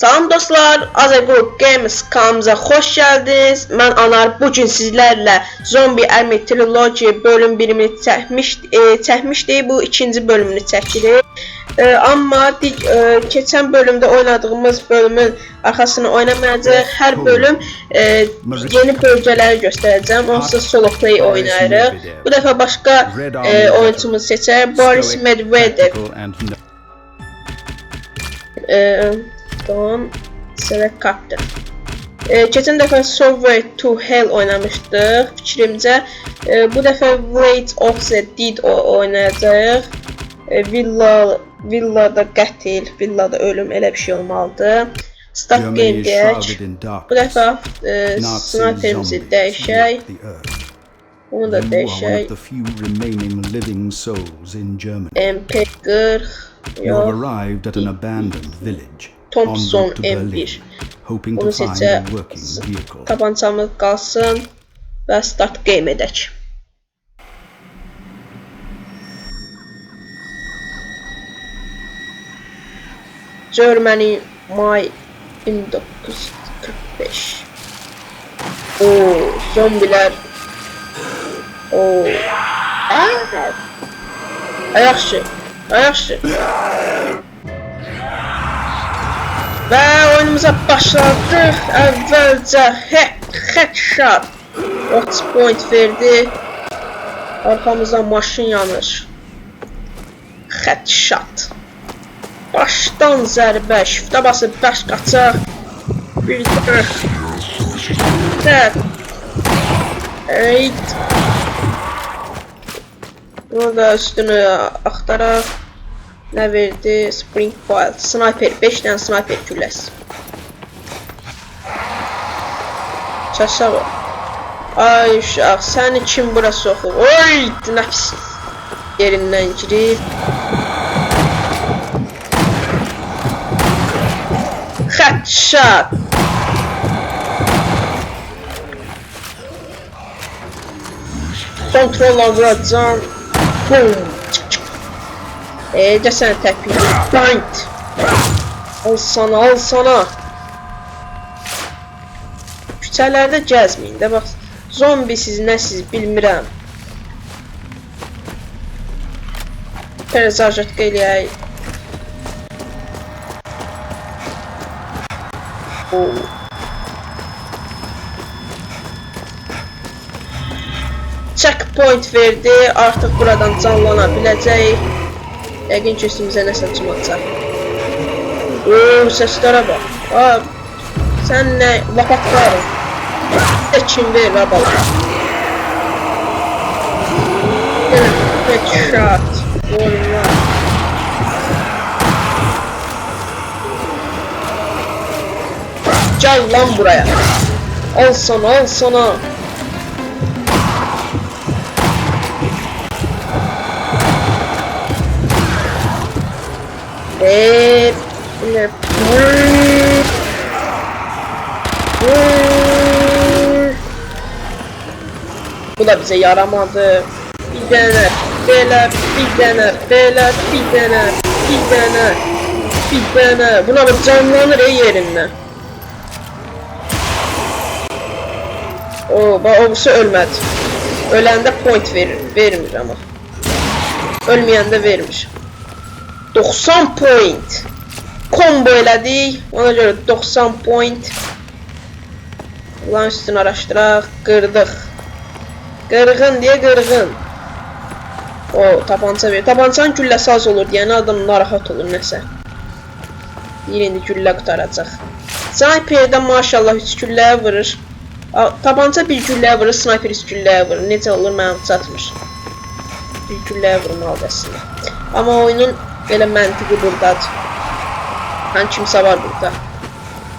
Salam dostlar, Azergroup Games kanalımıza xoş gəldiniz. Mən Anar bu gün sizlərlə Zombie Army Trilogy bölüm 1-ini çəkmiş e, çəkmişdik. Bu ikinci bölümünü çəkirik. E, amma dig, e, keçən bölümdə oynadığımız bölümün arxasını oynamayacağıq. Hər bölüm e, yeni bölgələri göstərəcəm. Onsuz solo play oynayırıq. Bu dəfə başqa e, oyunçumuzu seçək. Boris Medvedev. e, Don Select Captain. E, keçən dəfə Subway to Hell oynamışdıq. Fikrimcə e, bu dəfə Weight of the Dead oynayacağıq. E, villa villada qətl, villada ölüm elə bir şey olmalıdır. Start game deyək. Bu dəfə e, sniperimizi dəyişək. Onu da dəyişək. of the few remaining living souls in Germany. MP40 You have yox. arrived at an abandoned village. Thompson en route to Berlin, M1. hoping to Onu seçə. Tabancamız qalsın və start game edək. Germany may 1945. Oo, zombiler. Aa! Yaxşı. Yaxşı. Və oyunumuza başladıq. Əvvəlcə he- headshot. Watch point verdi. Arxamızdan maşın yanır. Headshot. Başdan zərbə, shiftə basıb baş qaçaq. Bir də. Tək. Eyt. Bunu da üstünü axtaraq. Nə verdi? Spring File. Sniper. 5 dənə sniper gülləsi. Çaşa bax. Ay uşaq, səni kim bura soxub? Oy, nəfsiz. Yerindən girib. Headshot. Kontrolla vuracağım. Boom. Çık çık. Eee de sen təpik. Bind. Al sana, al sana. Küçələrdə gəzməyin də bax. Zombisiz nəsiz bilmirəm. Perezajetka eləyək. Oo. Checkpoint verdi. Artıq buradan canlana. Yəqin ki üstümüzə nəsə çıxacaq. Oo, səslərə bax. Aa, sən nə lapat var? Də kim ver və bala. Headshot. Vurma. Gel lan buraya. Al sana, al sana. Eee? Bu da bize yaramadı. Bir tane, böyle, bir tane, böyle, bir tane, bir tane, bir tane. Buna bak canlanır ey yerinden. O, bak obusu ölmedi. Öləndə point verir, vermir ama. Ölməyəndə vermir. 90 point. Combo elədik. Ona görə 90 point. Ulan üstünü araşdıraq. Qırdıq. Qırğın deyə qırğın. O tapança verir. Tapançanın gülləsi az olur deyəni adam narahat olur nəsə. Deyir indi güllə qutaracaq. Sniperdə maşallah 3 gülləyə vurur. Tapança bir gülləyə vurur, sniper 3 gülləyə vurur. Necə olur mənə çatmır. Bir gülləyə vurmalıdır əslində. Amma oyunun belə məntiqi burdadır. Hani kimsə var burada.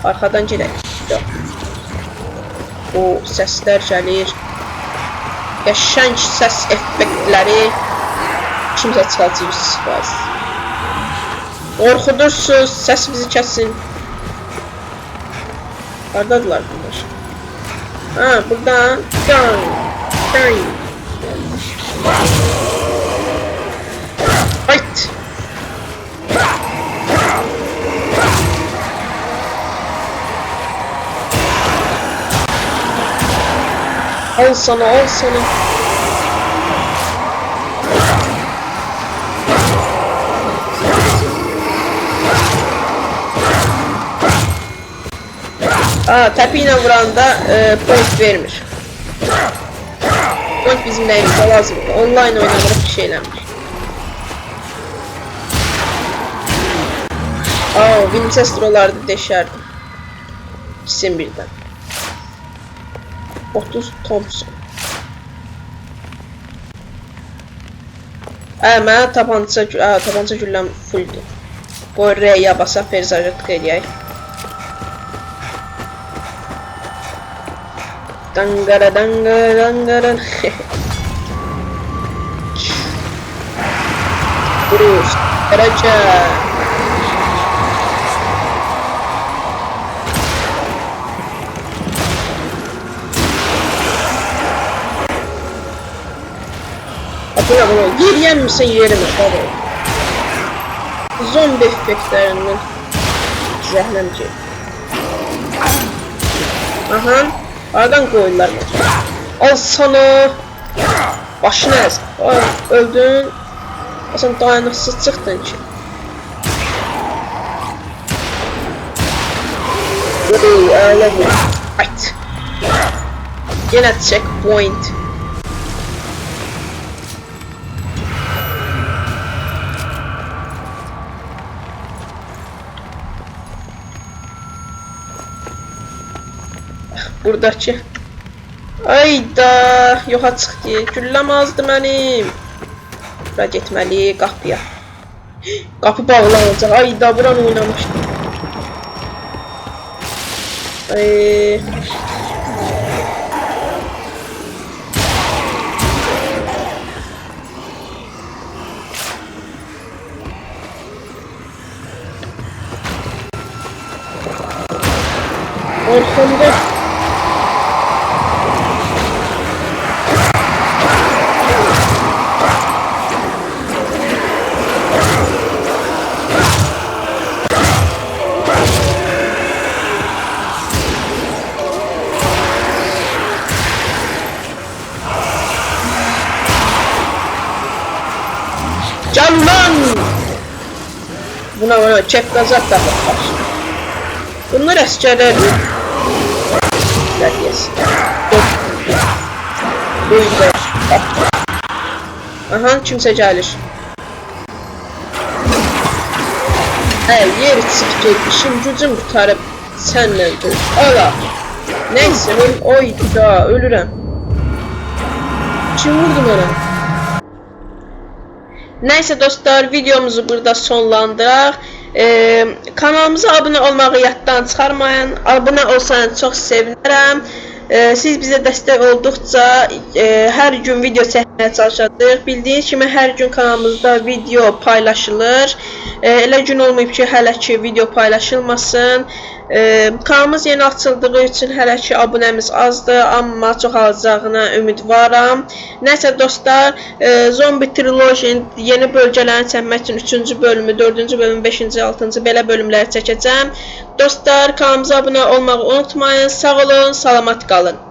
Arxadan gedək. Yox. O səslər gəlir. Qəşəng səs effektləri. Kimsə çıxacaq. Qorxudursuz, səs bizi kəsin. Hardadılar bunlar? Ha, buradan. Can. Can. Al sana al sana. Aa tepiyle vuranda e, point vermir. Point bizim nəyimizə lazımdır. Online oynanırıq bir şeyləmir. Aa Winchester olardı deşərdim. İkisini birdən. 30 Thompson. Hə, mənə tapança, hə, tapança gülləm fulldur. Qoy R-yə basaq, perizajı tık edək. Dangara dangara dangara. Bruce, Karaca. Atına bunu yeriyen misin yerine baba? Zombi efektlerinden zəhləmci. Aha, aradan koydular mı? Al sana. Başını ez. Ay, öldün. Sen dayanıksız çıktın ki. Oo, öyle bu. Right. Yine checkpoint. Buradakı. Ayda, yoxa çıxdı. Gülləm azdı mənim. Bura getməli qapıya. Qapı bağlanacaq. Ayda, buran oynamışdım. Ay. Arkamda Buna buna çek gazak da bakar. Bunlar askerler mi? Terbiyesiz. Dur. Buyur. Aha kimse gelir. Hey yer çıktı. İşim gücüm kurtarıp senle dur. Ala. Neyse ben oydu da ölürüm. Kim vurdu bana? Neyse dostlar videomuzu burada sonlandıraq. Ee, kanalımıza abone olmağı yaddan çıxarmayın. Abone olsanız çox sevinərəm. Ee, siz bizə dəstək olduqca e, hər gün video çəkməyə çalışacağıq. Bildiyiniz kimi hər gün kanalımızda video paylaşılır. Ee, elə gün olmayıb ki, hələ ki video paylaşılmasın. Ee, kanalımız yeni açıldığı üçün hələ ki abunəmiz azdır, amma çoxalacağına ümidvaram. Nəsə dostlar, e, Zombie Trilogy yeni bölgələrini çəkmək üçün 3-cü bölümü, 4-cü bölümü, 5-ci, 6-cı belə bölümləri çəkəcəm. Dostlar, kanalımıza abunə olmağı unutmayın. Sağ olun, salamat qalın.